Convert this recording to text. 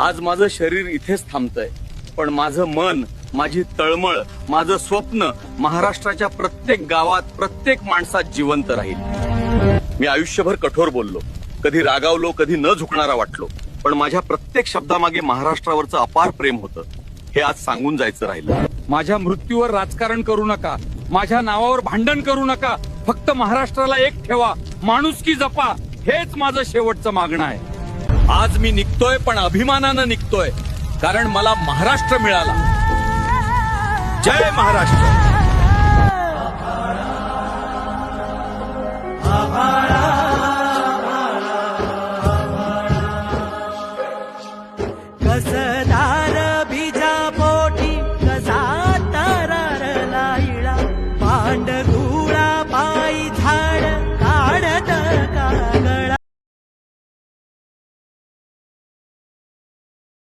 आज माझं शरीर इथेच थांबतंय. पण माझं मन माझी तळमळ माझं स्वप्न महाराष्ट्राच्या प्रत्येक गावात प्रत्येक माणसात जिवंत राहील. मी आयुष्यभर कठोर बोललो. कधी रागावलो कधी न झुकणारा वाटलो. पण माझ्या प्रत्येक शब्दामागे महाराष्ट्रावरचं अपार प्रेम होतं. हे आज सांगून जायचं राहिलं. माझ्या मृत्यूवर राजकारण करू नका. माझ्या नावावर भांडण करू नका. फक्त महाराष्ट्राला एक ठेवा. माणुसकी जपा. हेच माझं शेवटचं मागणं आहे. आज मी निघतोय पण अभिमानानं निघतोय. कारण मला महाराष्ट्र मिळाला. जय महाराष्ट्र.